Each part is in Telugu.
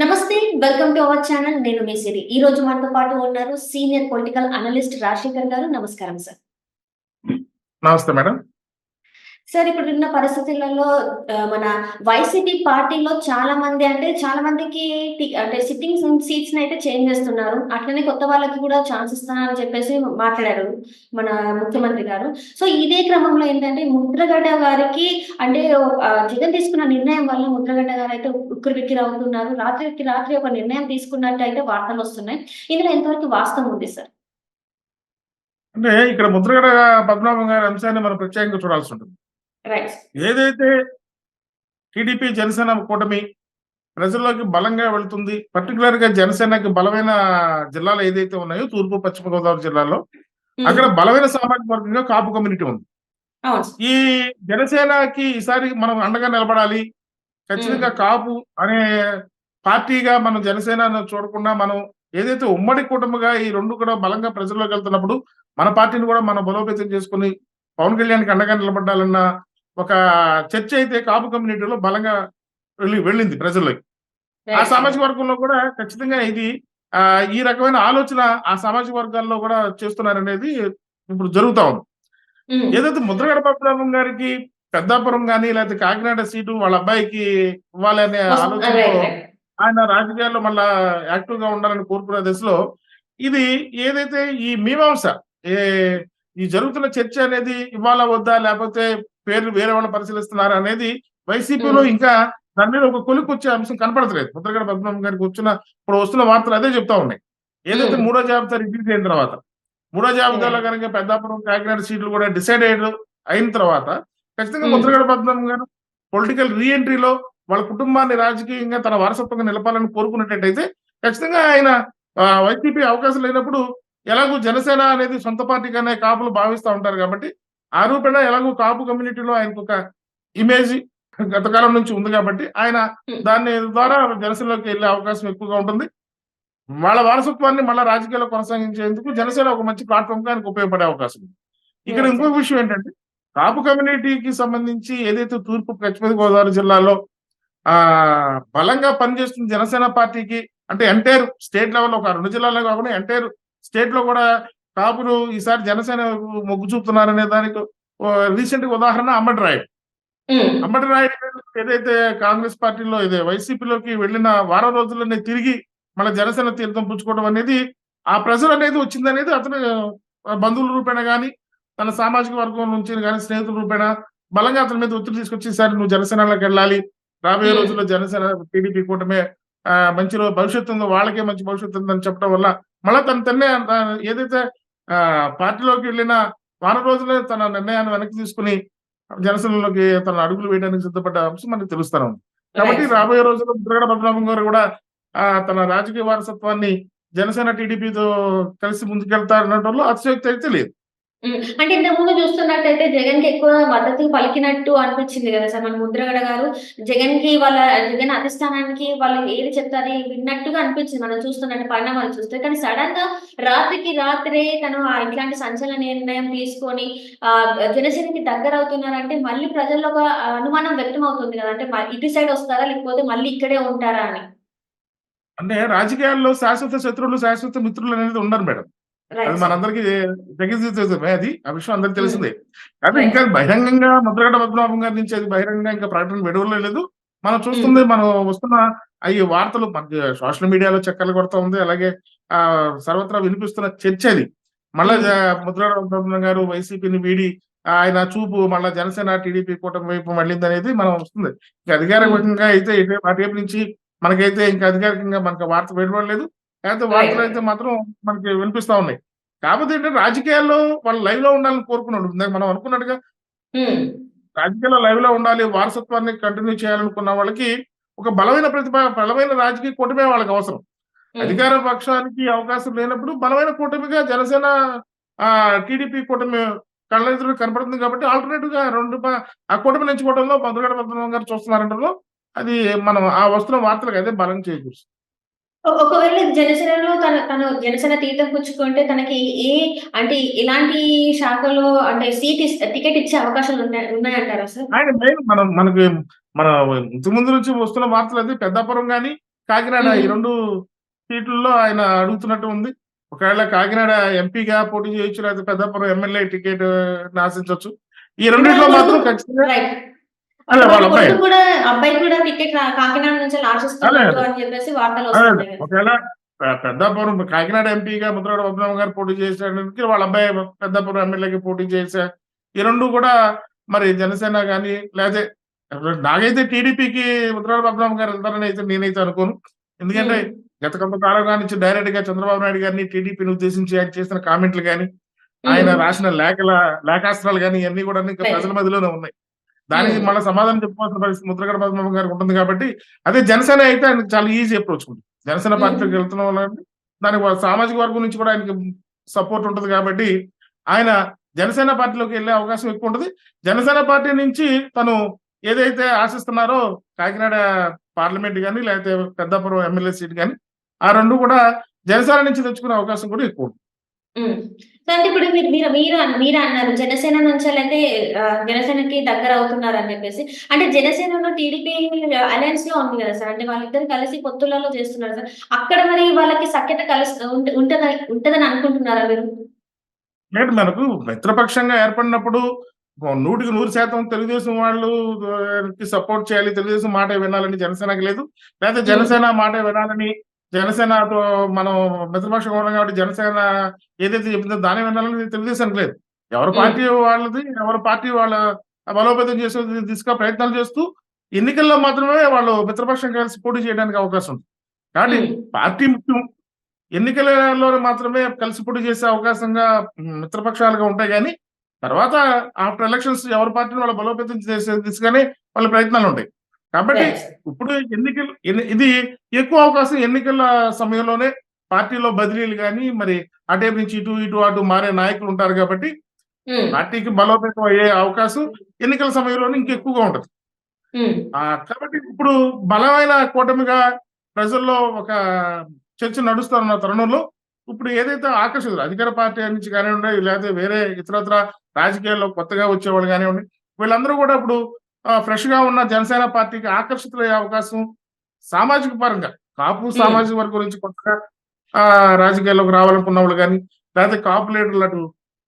నమస్తే వెల్కమ్ టు అవర్ ఛానల్ నేను మీ సిరి. ఈ రోజు మనతో పాటు ఉన్నారు సీనియర్ పొలిటికల్ అనలిస్ట్ రాజశేఖర్ గారు. నమస్కారం సార్ నమస్తే మేడం. సార్ ఇప్పుడు ఉన్న పరిస్థితులలో మన వైసీపీ పార్టీలో చాలా మంది అంటే చాలా మందికి అంటే సిట్టింగ్ సీట్స్ అయితే చేంజ్ చేస్తున్నారు. అట్లనే కొత్త వాళ్ళకి కూడా ఛాన్స్ ఇస్తానని చెప్పేసి మాట్లాడారు మన ముఖ్యమంత్రి గారు. సో ఇదే క్రమంలో ఏంటంటే ముద్రగడ్డ గారికి అంటే జగన్ తీసుకున్న నిర్ణయం వల్ల ముద్రగడ్డ గారు అయితే ఉక్కురు బిక్కిరి అవుతున్నారు. రాత్రికి రాత్రి ఒక నిర్ణయం తీసుకున్నట్టు అయితే వార్తలు వస్తున్నాయి. ఇందులో ఎంతవరకు వాస్తవం ఉంది సార్? అంటే ఇక్కడ ముద్రగడ పద్మనాభం గారి అంశాన్ని మనం ప్రత్యేకంగా చూడాల్సి ఉంటుంది. ఏదైతే టీడీపీ జనసేన కూటమి ప్రజల్లోకి బలంగా వెళ్తుంది పర్టికులర్గా జనసేనకి బలమైన జిల్లాలు ఏదైతే ఉన్నాయో తూర్పు పశ్చిమ గోదావరి జిల్లాలో అక్కడ బలమైన సామాజిక వర్గంగా కాపు కమ్యూనిటీ ఉంది. ఈ జనసేనకి ఈసారి మనం అండగా నిలబడాలి. ఖచ్చితంగా కాపు అనే పార్టీగా మనం జనసేన చూడకుండా మనం ఏదైతే ఉమ్మడి కుటుంబగా ఈ రెండు కూడా బలంగా ప్రజల్లోకి వెళ్తున్నప్పుడు మన పార్టీని కూడా మనం బలోపేతం చేసుకుని పవన్ కళ్యాణ్కి అండగా నిలబడాలన్న ఒక చర్చ అయితే కాపు కమ్యూనిటీలో బలంగా వెళ్ళి వెళ్ళింది ప్రజల్లోకి ఆ. సామాజిక వర్గంలో కూడా ఖచ్చితంగా ఇది ఆ ఈ రకమైన ఆలోచన ఆ సామాజిక వర్గాల్లో కూడా చేస్తున్నారనేది ఇప్పుడు జరుగుతా ఉంది ఉమ్. ఏదైతే ముద్రగడ పద్మనాభం గారికి పెద్దాపురం కానీ లేకపోతే కాకినాడ సీటు వాళ్ళ అబ్బాయికి ఇవ్వాలనే ఆలోచనలో. ఆయన రాజకీయాల్లో మళ్ళా యాక్టివ్గా ఉండాలని కోరుకునే దశలో ఇది ఏదైతే ఈ మీమాంస ఏ ఈ జరుగుతున్న చర్చ అనేది ఇవ్వాలా వద్దా లేకపోతే పేర్లు వేరే వాళ్ళు పరిశీలిస్తున్నారు అనేది వైసీపీలో. ఇంకా దాని మీద ఒక కొలికి వచ్చే అంశం కనపడతలేదు ముద్రగడ పద్మనాభం గారికి వచ్చిన ఇప్పుడు వస్తున్న వార్తలు అదే చెప్తా ఉన్నాయి ఏదైతే. మూడో జాబితా రిలీజ్ అయిన తర్వాత మూడో జాబితాలో కనుక పెద్దాపురం కాకినాడ సీట్లు కూడా డిసైడ్ అయ్యారు అయిన తర్వాత ఖచ్చితంగా. ముద్రగడ పద్మనాభం గారు పొలిటికల్ రీఎంట్రీలో వాళ్ళ కుటుంబాన్ని రాజకీయంగా తన వారసత్వంగా నిలపాలని కోరుకున్నట్టయితే ఖచ్చితంగా ఆయన వైసీపీ అవకాశం లేనప్పుడు ఎలాగూ జనసేన అనేది సొంత పార్టీగానే కాపులు భావిస్తూ ఉంటారు కాబట్టి ఆ రూపేణ ఎలాగూ కాపు కమ్యూనిటీలో ఆయనకు ఒక ఇమేజ్ గత కాలం నుంచి ఉంది కాబట్టి ఆయన. దాని ద్వారా జనసేనలోకి వెళ్ళే అవకాశం ఎక్కువగా ఉంటుంది వాళ్ళ వారసత్వాన్ని మళ్ళీ రాజకీయాల్లో కొనసాగించేందుకు జనసేన ఒక మంచి ప్లాట్ఫామ్గా ఆయనకు ఉపయోగపడే అవకాశం ఉంది ఇక్కడ. ఇంకొక విషయం ఏంటంటే కాపు కమ్యూనిటీకి సంబంధించి ఏదైతే తూర్పు పశ్చిమ గోదావరి జిల్లాలో ఆ బలంగా పనిచేస్తుంది జనసేన పార్టీకి అంటే ఎంటైర్ స్టేట్ లెవెల్ ఒక రెండు జిల్లాలో కాకుండా ఎంటైర్ స్టేట్లో కూడా కాపులు ఈసారి జనసేన మొగ్గు చూపుతున్నారనే దానికి రీసెంట్ ఉదాహరణ అంబటి రాయుడు. అంబటి రాయుడు ఏదైతే కాంగ్రెస్ పార్టీలో ఇదే వైసీపీలోకి వెళ్ళిన వారం రోజుల్లోనే తిరిగి మన జనసేన తీర్థం పుచ్చుకోవడం అనేది ఆ ప్రెజర్ అనేది వచ్చింది అనేది అతను బంధువుల రూపేణ కానీ తన సామాజిక వర్గం నుంచి కానీ స్నేహితుల రూపేణ బలంగా అతని మీద ఒత్తిడి తీసుకొచ్చి ఈసారి నువ్వు జనసేనలోకి వెళ్ళాలి రాబోయే. రోజుల్లో జనసేన టీడీపీ కూటమే మంచి భవిష్యత్తు ఉందో వాళ్ళకే మంచి భవిష్యత్తు ఉందని చెప్పడం వల్ల మళ్ళీ తన తన్నే ఏదైతే పార్టీలోకి వెళ్ళిన వారం రోజులే తన నిర్ణయాన్ని వెనక్కి తీసుకుని జనసేనలోకి తన అడుగులు వేయడానికి సిద్ధపడ్డ అంశం మనకు తెలుస్తాను కాబట్టి. రాబోయే రోజుల్లో ముద్రగడ పద్మనాభం గారు కూడా ఆ తన రాజకీయ వారసత్వాన్ని జనసేన టీడీపీతో కలిసి ముందుకెళ్తారనడంలో అతిశయోక్తి అయితే లేదు. అంటే ఇంతకు ముందు చూస్తున్నట్టయితే జగన్కి ఎక్కువ మద్దతు పలికినట్టు అనిపించింది కదా సార్. మన ముద్రగడ గారు జగన్కి వాళ్ళ జగన్ అధిష్టానానికి వాళ్ళు ఏది చెప్తారని విన్నట్టుగా అనిపించింది. మనం చూస్తున్నట్టు పరిణామాలు చూస్తే. కానీ సడన్గా రాత్రికి రాత్రే తను ఇట్లాంటి సంచలన నిర్ణయం తీసుకొని ఆ జనసేనకి దగ్గర అవుతున్నారంటే మళ్ళీ ప్రజల్లో ఒక అనుమానం వ్యక్తం అవుతుంది కదా. అంటే ఇటు సైడ్ వస్తారా లేకపోతే మళ్ళీ ఇక్కడే ఉంటారా అని? అంటే రాజకీయాల్లో శాశ్వత శత్రువులు శాశ్వత మిత్రులు అనేది ఉండరు మేడం. అది. మనందరికీ తెగితే అది ఆ విషయం అందరికి తెలిసిందే. కానీ Right. ఇంకా బహిరంగంగా ముద్రగడ పద్మనాభం గారి నుంచి అది బహిరంగంగా ఇంకా ప్రకటన విడుదల లేదు. మనం చూస్తుంది మనం వస్తున్న ఈ వార్తలు మనకి సోషల్ మీడియాలో చక్కర్లు కొడతా ఉంది. అలాగే ఆ సర్వత్రా వినిపిస్తున్న చర్చ అది. మళ్ళా Hmm. జ- ముద్రగడ పద్మనాభం గారు వైసీపీని వీడి ఆయన చూపు మళ్ళా జనసేన టీడీపీ కూటమి వైపు మళ్ళింది అనేది మనం వస్తుంది. ఇంకా అధికారికంగా అయితే అటువైపు నుంచి మనకైతే ఇంకా అధికారికంగా మనకు వార్త వెలువడలేదు లేకపోతే వార్తలు అయితే మాత్రం మనకి వినిపిస్తా ఉన్నాయి. కాకపోతే ఏంటంటే రాజకీయాల్లో వాళ్ళు లైవ్లో ఉండాలని కోరుకున్నాడు. మనం అనుకున్నట్టుగా. రాజకీయాల్లో లైవ్లో ఉండాలి వారసత్వాన్ని కంటిన్యూ చేయాలనుకున్న వాళ్ళకి ఒక బలమైన ప్రతిభ బలమైన రాజకీయ కూటమే వాళ్ళకి అవసరం. అధికార పక్షానికి అవకాశం లేనప్పుడు బలమైన కూటమిగా జనసేన ఆ టీడీపీ కూటమి కళ్ళెదురు కనపడుతుంది కాబట్టి ఆల్టర్నేటివ్గా రెండు ఆ కూటమి ఎంచుకోవడంలో మధుగడ పద్మనాభం గారు చూస్తున్నారంటలో అది మనం ఆ వస్తున్న వార్తలకు అదే బలం చేకూరుస్తుంది. ఒ- ఒకవేళ జనసేనలో తన తను జనసేన తీర్థం పుచ్చుకుంటే తనకి ఏ అంటే ఇలాంటి శాఖలో అంటే సీట్ టికెట్ ఇచ్చే అవకాశాలు ఉన్నాయి ఉన్నాయంటారా సార్? మనం మనకి మన ఇంతకు ముందు నుంచి వస్తున్న వార్తలు అది పెద్దాపురం కానీ కాకినాడ ఈ. రెండు సీట్లలో ఆయన అడుగుతున్నట్టు ఉంది. ఒకవేళ కాకినాడ ఎంపీగా పోటీ చేయొచ్చు లేకపోతే పెద్దపురం ఎమ్మెల్యే టికెట్ ఆశించవచ్చు ఈ రెండింటిలో మాత్రం ఖచ్చితంగా రైట్ అదే వాళ్ళ అబ్బాయి కొడుకు కూడా అబ్బాయి కూడా టికెట్ కాకినాడ నుంచి ఆశిస్తున్నట్టు అదే. అని చెప్పేసి వార్తలు అదే, వస్తున్నాయి కదా. ఒకవేళ పెద్దాపురం కాకినాడ ఎంపీగా ముద్రగడ పద్మనాభం గారు పోటీ చేసేటానికి వాళ్ళ అబ్బాయి పెద్దాపురం ఎమ్మెల్యేకి పోటీ చేసే ఈ రెండు కూడా మరి జనసేన కానీ లేకపోతే నాకైతే టీడీపీకి ముద్రగడ పద్మనాభం గారు వెళ్తారని అయితే నేనైతే అనుకోను ఎందుకంటే. గత కొంతకాలంగా నుంచి డైరెక్ట్గా చంద్రబాబు నాయుడు గారిని టీడీపీని ఉద్దేశించి ఆయన చేసిన కామెంట్లు కానీ ఆయన. రాసిన లేఖల లేఖాస్త్రాలు కానీ ఇవన్నీ కూడా ఇంకా. ప్రజల మధ్యలోనే ఉన్నాయి దానికి మ్మ్. మళ్ళీ సమాధానం చెప్పుకోవాల్సిన పరిస్థితి ముద్రగడ పద్మనాభం గారికి ఉంటుంది కాబట్టి అదే జనసేన అయితే ఆయనకు చాలా ఈజీ అప్రోచ్ ఉంటుంది జనసేన మ్మ్. పార్టీకి వెళ్తున్న వాళ్ళని దానికి సామాజిక వర్గం నుంచి కూడా ఆయనకి సపోర్ట్ ఉంటుంది కాబట్టి ఆయన జనసేన పార్టీలోకి వెళ్ళే అవకాశం ఎక్కువ ఉంటుంది జనసేన పార్టీ నుంచి తను ఏదైతే ఆశిస్తున్నారో కాకినాడ పార్లమెంట్ కానీ లేకపోతే పెద్దాపురం ఎమ్మెల్యే సీట్ కానీ ఆ రెండు కూడా జనసేన నుంచి తెచ్చుకునే అవకాశం కూడా ఎక్కువ ఉంటుంది. సో అంటే ఇప్పుడు మీరు మీరు మీరు మీరు అన్నారు జనసేన నుంచి అంటే జనసేనకి దగ్గర అవుతున్నారు అని చెప్పేసి. అంటే జనసేనలో టీడీపీ అలయన్స్లో ఉంది కదా సార్? అంటే వాళ్ళిద్దరు కలిసి పొత్తులలో చేస్తున్నారు సార్. అక్కడ మరి వాళ్ళకి సఖ్యత కలిసి ఉంటుందని ఉంటదని అనుకుంటున్నారా మీరు? లేదు మనకు మిత్రపక్షంగా ఏర్పడినప్పుడు నూటికి నూరు శాతం తెలుగుదేశం వాళ్ళు సపోర్ట్ చేయాలి తెలుగుదేశం మాట వినాలని జనసేనకి లేదు. లేదా జనసేన మాట వినాలని జనసేనతో మనం మిత్రపక్షంగా ఉన్నాం కాబట్టి జనసేన ఏదైతే చెప్తుందో దాన్ని వినాలని తెలుగుదేశానికి లేదు ఎవరి. పార్టీ వాళ్ళది ఎవరి పార్టీ వాళ్ళ బలోపేతం చేసే దిశగా ప్రయత్నాలు చేస్తూ ఎన్నికల్లో మాత్రమే వాళ్ళు మిత్రపక్షం కలిసి పోటీ చేయడానికి అవకాశం ఉంది కాబట్టి Hmm. పార్టీ ముఖ్యం ఎన్నికలలో మాత్రమే కలిసి పోటీ చేసే అవకాశంగా మిత్రపక్షాలుగా ఉంటాయి కానీ తర్వాత ఆఫ్టర్ ఎలక్షన్స్ ఎవరి పార్టీని వాళ్ళ బలోపేతం చేసే దిశగానే వాళ్ళ ప్రయత్నాలు ఉంటాయి కాబట్టి. ఇప్పుడు ఎన్నికలు ఎన్ని- ఇది ఎక్కువ అవకాశం ఎన్నికల సమయంలోనే పార్టీలో బదిలీలు కానీ మరి అటేపు నుంచి ఇటు ఇటు అటు మారే నాయకులు ఉంటారు కాబట్టి ఉమ్. పార్టీకి బలోపేతం అయ్యే అవకాశం ఎన్నికల సమయంలోనే ఇంకెక్కువగా ఉంటుంది. ఆ, కాబట్టి ఇప్పుడు బలమైన కూటమిగా ప్రజల్లో ఒక చర్చ నడుస్తున్న తరుణంలో ఇప్పుడు ఏదైతే ఆకర్షితులు అధికార పార్టీ నుంచి కానివ్వండి లేకపోతే వేరే ఇతరత్ర రాజకీయాల్లో కొత్తగా వచ్చేవాళ్ళు కానివ్వండి వీళ్ళందరూ కూడా ఇప్పుడు ఫ్రెష్గా ఉన్న జనసేన పార్టీకి ఆకర్షితులయ్యే అవకాశం సామాజిక పరంగా కాపు సామాజిక వర్గం నుంచి కొత్తగా ఆ, రాజకీయాల్లోకి రావాలనుకున్న వాళ్ళు కానీ లేకపోతే కాపు లీడర్లు అటు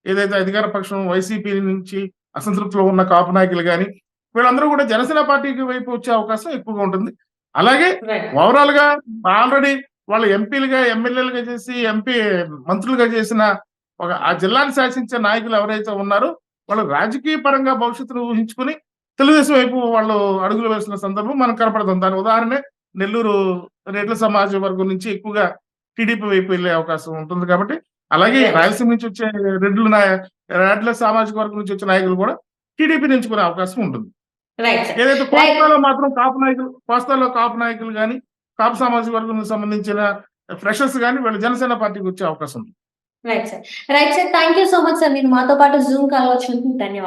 ఏదైతే అధికార పక్షం వైసీపీ నుంచి అసంతృప్తిలో ఉన్న కాపు నాయకులు కానీ వీళ్ళందరూ కూడా జనసేన పార్టీకి వైపు వచ్చే అవకాశం ఎక్కువగా ఉంటుంది అలాగే. ఓవరాల్గా ఆల్రెడీ వాళ్ళు ఎంపీలుగా ఎమ్మెల్యేలుగా చేసి ఎంపీ మంత్రులుగా చేసిన ఒక ఆ జిల్లాని శాసించే నాయకులు ఎవరైతే ఉన్నారో వాళ్ళు రాజకీయ పరంగా భవిష్యత్తును ఊహించుకుని తెలుగుదేశం వైపు వాళ్ళు అడుగులు వేసిన సందర్భం మనకు కనపడుతుంది. దాని ఉదాహరణ నెల్లూరు రెడ్ల సమాజ వర్గం నుంచి ఎక్కువగా టీడీపీ వైపు వెళ్ళే అవకాశం ఉంటుంది కాబట్టి అలాగే. రాయలసీమ నుంచి వచ్చే రెడ్లు రెడ్ల సామాజిక వర్గం నుంచి వచ్చే నాయకులు కూడా టీడీపీ ఎంచుకునే అవకాశం ఉంటుంది. ఏదైతే కోస్తాలో మాత్రం కాపు నాయకులు కోస్తాలో కాపు నాయకులు కానీ కాపు సామాజిక వర్గం సంబంధించిన ఫ్రెషర్స్ కానీ వీళ్ళు జనసేన పార్టీకి వచ్చే అవకాశం ఉంది. Right sir right sir thank you so much sir మీరు మాతో పాటు జూమ్ కాల్ వచ్చినందుకు ధన్యవాదాలు.